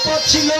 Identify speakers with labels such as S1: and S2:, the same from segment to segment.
S1: যত ছিল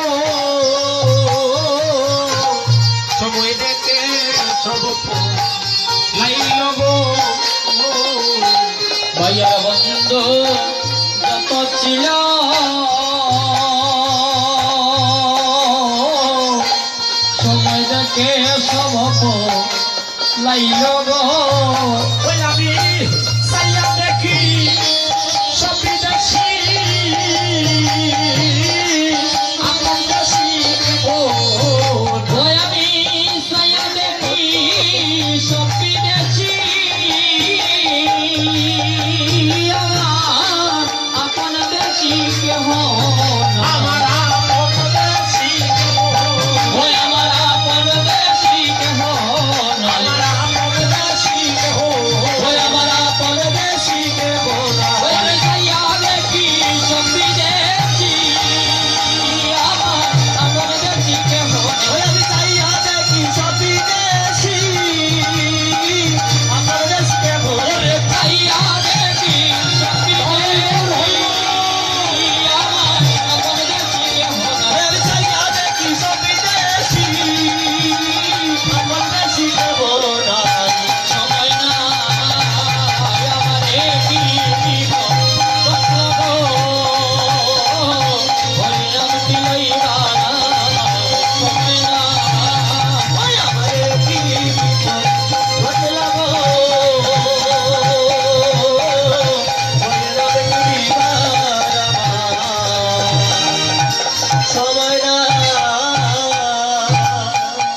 S1: সময়
S2: না।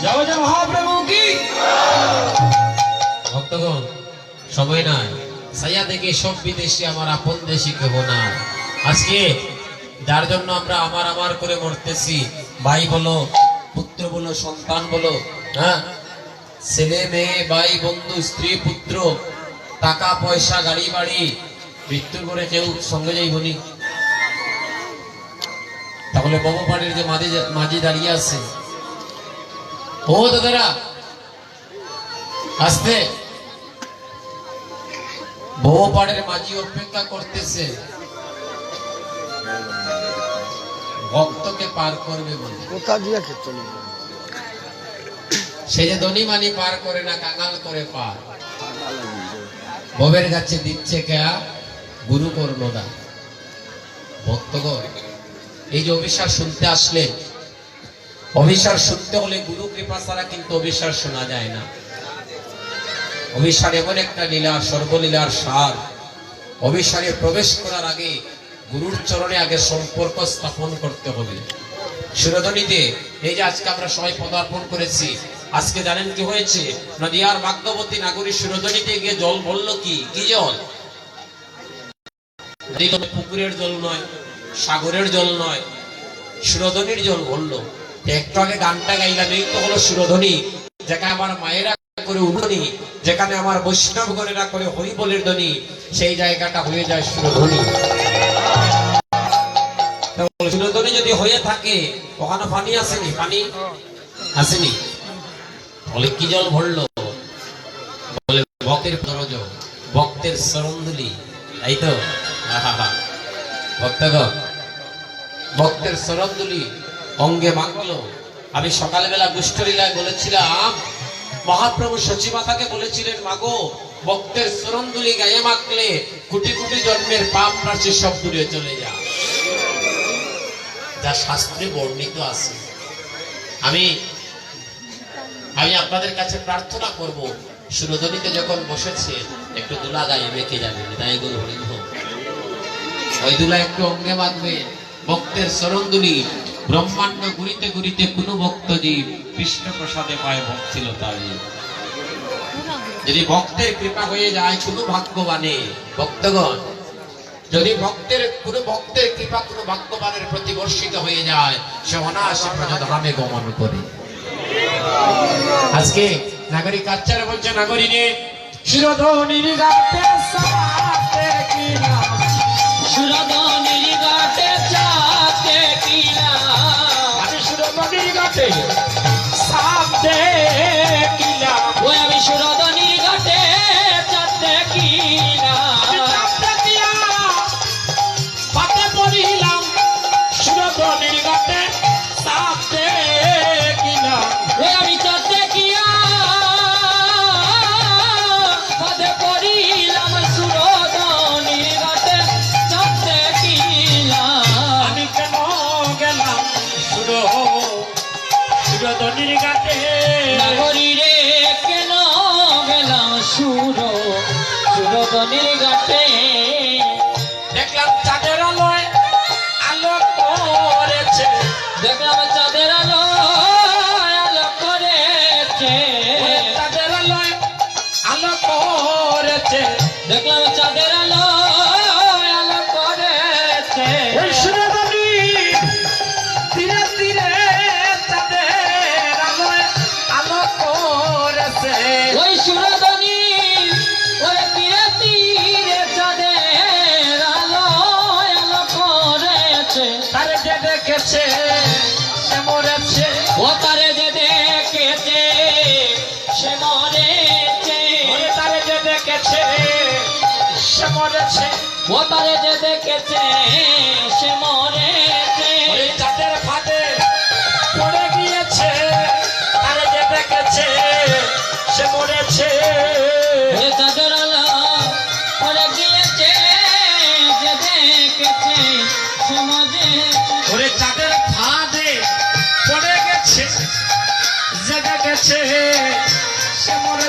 S2: জয় জয় মহাপ্রভু কি? ভক্তগণ সময় নাই। সাইয়া দেখে সব বিদেশি আমার আপন দেশি কেহ না আজকে যার জন্য আমরা আমার আমার করে মরতেছি ভাই বলো পুত্র বলো সন্তান বলো হ্যাঁ? ছেলে মেয়ে ভাই বন্ধু স্ত্রী পুত্র টাকা পয়সা গাড়ি বাড়ি মৃত্যুর করে কেউ সঙ্গে যাইবনি। তাহলে বাবুপাড়ির যে মাঝি মাঝি দাঁড়িয়ে আছে। ও দাদারা আসতে। বউ পাড়ের মাঝি অপেক্ষা করতেছে। ভক্তকে পার করবে বলে। সে যে ধনী মানি পার করে না কাঙাল করে পার। ববের কাছে দিচ্ছে কেয়া গুরু কর্ণদা ভক্তগণ এই যে অভিশাপ শুনতে আসলেন অভিশাপ শুনতে হলে গুরু কৃপা ছাড়া কিন্তু অভিশাপ শোনা যায় না। অভিসার এমন একটা লীলা, সর্বলীলার সার। অভিসারে প্রবেশ করার আগে গুরুর চরণে আগে সম্পর্ক স্থাপন করতে হবে। সুরধনীতে এই যে আজকে আমরা সবাই পদার্পণ করেছি, আজকে জানেন কি হয়েছে? নদিয়ার ভাগ্যবতী নাগরী সুরধনীতে গিয়ে জল বলল কি? কি জল? পুকুরের জল নয়। সাগরের জল নয় সুরধনীর জল বলল। একটু আগে গানটা গাইলাম, এই তো হলো সুরধনী যেখানে আমার মায়েরা করে উঠনি যেখানে আমার বৈষ্ণব গণেরা করে হরি বলের ধ্বনি, সেই জায়গাটা হয়ে যায় সুরধ্বনি তো সুরধ্বনি যদি হয়ে থাকে, ওখানে পানি আসেনি? পানি আসেনি? বলে, কি জল ভরলো? বলে, ভক্তের দরজ ভক্তের সরন্দুলি, তাই তো? আহাহা। ভক্তগণ, ভক্তের সরন্দুলি অঙ্গে মাখলো। আমি সকালবেলা গুষ্ঠলীলায় বলেছিলাম, মহাপ্রভু সচিমাতাকে বলেছিলেন, মাগো, ভক্তের সরন্দুলি গায়ে মাখলে কোটি কোটি জন্মের পাপ রাশি সব দূরে চলে যা যা শাস্ত্রে বর্ণিত আছে। আমি আমি আপনাদের কাছে প্রার্থনা করব সুরধনীতে যখন বসেছে, একটু দুলা গায়ে মেখে যাবেন। তাই গুরু হরিণ ওই একটু অঙ্গে মাখবেন ভক্তের সরন্দুলি ব্রহ্মাণ্ড ঘুরিতে ঘুরিতে কোন ভক্ত জীব কৃষ্ণ প্রসাদে পায় ভক্তিলতা জীব যদি ভক্তের কৃপা হয়ে যায় কোন ভাগ্যবানে, ভক্তগণ, যদি ভক্তের কোন ভক্তের কৃপা কোন ভাগ্যবানের প্রতি বর্ষিত হয়ে যায়, সে অনায়াসে প্রজাধামে গমন করে। আজকে নাগরিক আচার্য বলছে নাগরিকে শিরোধনির গাতে কিনা
S1: সাপ দেখিলাম
S2: ওই আমি সুরধনির দেখেছে সে মরেছে।
S1: ও তারে যে দেখেছে সে মরেছে।
S2: ওরে তারে যে দেখেছে সে মরেছে।
S1: ও তারে যে দেখেছে সে মরেছে।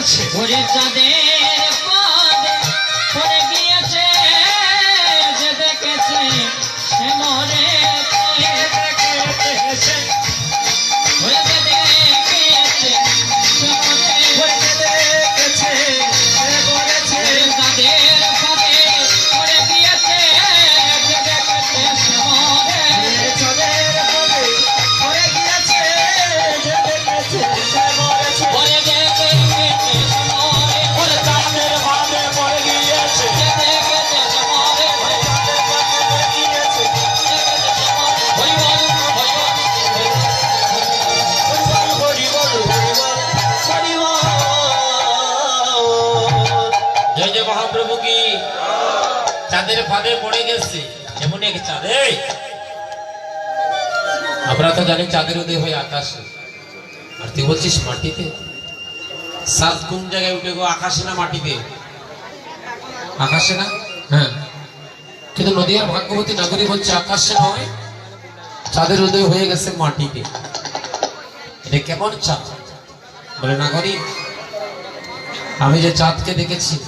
S2: মরেছে ওরে চাঁদের
S1: চাঁদের
S2: ফাঁদে পড়ে গেছে। এমন এক চাঁদ! আমরা তো জানি চাঁদের উদয় হয় আকাশে। আর তুই বলছিস মাটিতে? সাত কোন জায়গায় উঠে গো, আকাশে না মাটিতে? আকাশে না? হ্যাঁ। কিন্তু নদীয়ার ভাগ্যবতী নাগরী বলছে আকাশে নয়, চাঁদের উদয় হয়ে গেছে মাটিতে। এটা কেমন চাঁদ? বলে নাগরিক আমি যে চাঁদকে দেখেছি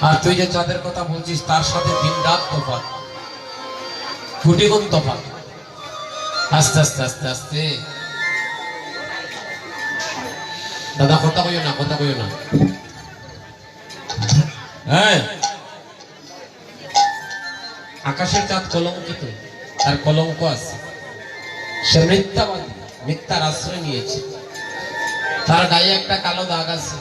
S2: আর তুই যে চাঁদের কথা বলছিস, তার সাথে দিন রাত তফাৎ কোটি তফাৎ। আস্তে আস্তে আস্তে আস্তে। দাদা, কথা কইও না, কথা কইও না। হ্যাঁ আকাশের চাঁদ কলঙ্কিত, তার কলঙ্ক আছে। সে মিথ্যাবাদী, মিথ্যার আশ্রয় নিয়েছে। তার গায়ে একটা কালো দাগ আছে।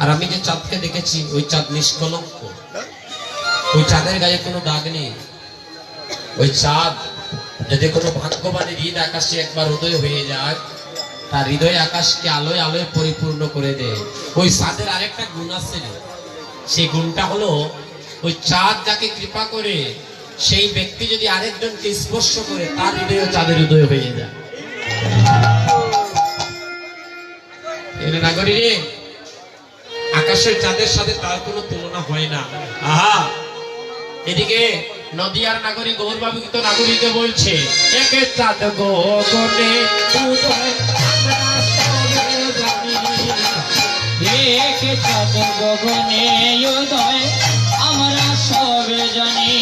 S2: আর আমি যে চাঁদকে দেখেছি, ওই চাঁদ নিষ্কলঙ্ক। ওই চাঁদের গায়ে কোনো দাগ নেই। ওই চাঁদ যদি কোনো ভাগ্যবানের হৃদ আকাশে একবার উদয় হয়ে যায়, তার হৃদয় আকাশকে আলোয় আলোয় পরিপূর্ণ করে দেয়। ওই চাঁদের আরেকটা গুণ আছে সেই গুণটা হলো, ওই চাঁদ যাকে কৃপা করে, সেই ব্যক্তি যদি আরেকজনকে স্পর্শ করে, তার হৃদয় চাঁদের হৃদয় হয়ে যায়। নাগরী রে আকাশের চাঁদের সাথে তার কোনো তুলনা হয় না আহা এদিকে নদিয়ার নাগরিক গৌরবাবু তো নাগরিকে বলছে একে চাঁদ সবে জানি।
S1: গগনে উদয় আমরা সবে জানি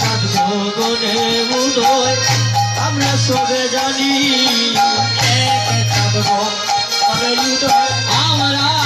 S2: চাঁদ গগনে উদয় আমরা সবে জানি এক চাঁদ গগনে উদয়
S1: আমরা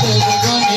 S1: চাঁদের গগনে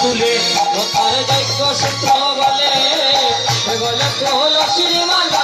S2: তুলে
S1: তার যজ্ঞ সূত্র বলে বলে
S2: তুল
S1: শ্রীমালা